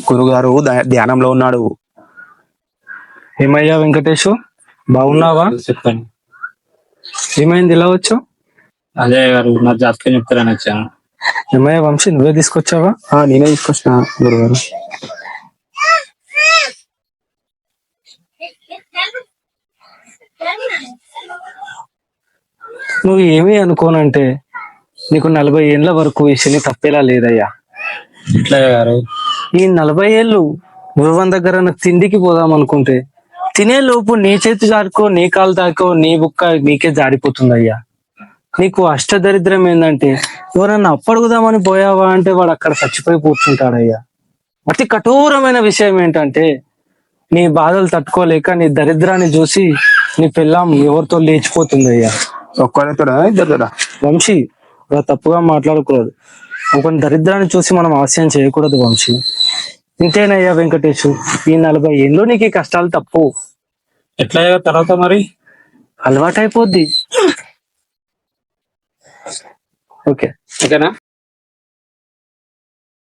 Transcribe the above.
గురుగారు ధ్యానంలో ఉన్నాడు. ఏమయ్యా వెంకటేషు బాగున్నావా? చెప్పండి ఏమైంది? ఇలా వచ్చావు? అదే గారు నా జాతకం చెప్తారని వచ్చాను. ఏమయ్యా వంశీ నువ్వే తీసుకొచ్చావా? నేనే తీసుకొచ్చిన గురుగారు. నువ్వు ఏమీ అనుకోనంటే నీకు నలభై ఏళ్ళ వరకు ఈ శని తప్పేలా లేదయ్యా. ఇట్లా గారు. ఈ నలభై ఏళ్ళు గురువం దగ్గర తిండికి పోదాం అనుకుంటే తినే లోపు నీ చేతి జారుకో నీ కాలు తాకో నీ బుక్క నీకే జారిపోతుందయ్యా. నీకు అష్టదరిద్రం ఏంటంటే ఎవరన్నా అప్పడుగుదామని పోయావా అంటే వాడు అక్కడ చచ్చిపోయి కూర్చుంటాడయ్యా. అతి కఠోరమైన విషయం ఏంటంటే నీ బాధలు తట్టుకోలేక నీ దరిద్రాన్ని చూసి నీ పిల్లం ఎవరితో లేచిపోతుందయ్యా. ఒక్కరితోడా ఇద్దరితోడా వంశీ తప్పుగా మాట్లాడకూడదు. ఒక దరిద్రాన్ని చూసి మనం ఆశయం చేయకూడదు వంశీ. ఇంతేనయ్యా వెంకటేష్? ఈ నలభై ఏళ్ళు నీకు కష్టాలు తప్పు. ఎట్లా అయ్యా తర్వాత మరి? అలవాటైపోద్ది. ఓకే. ఓకేనా?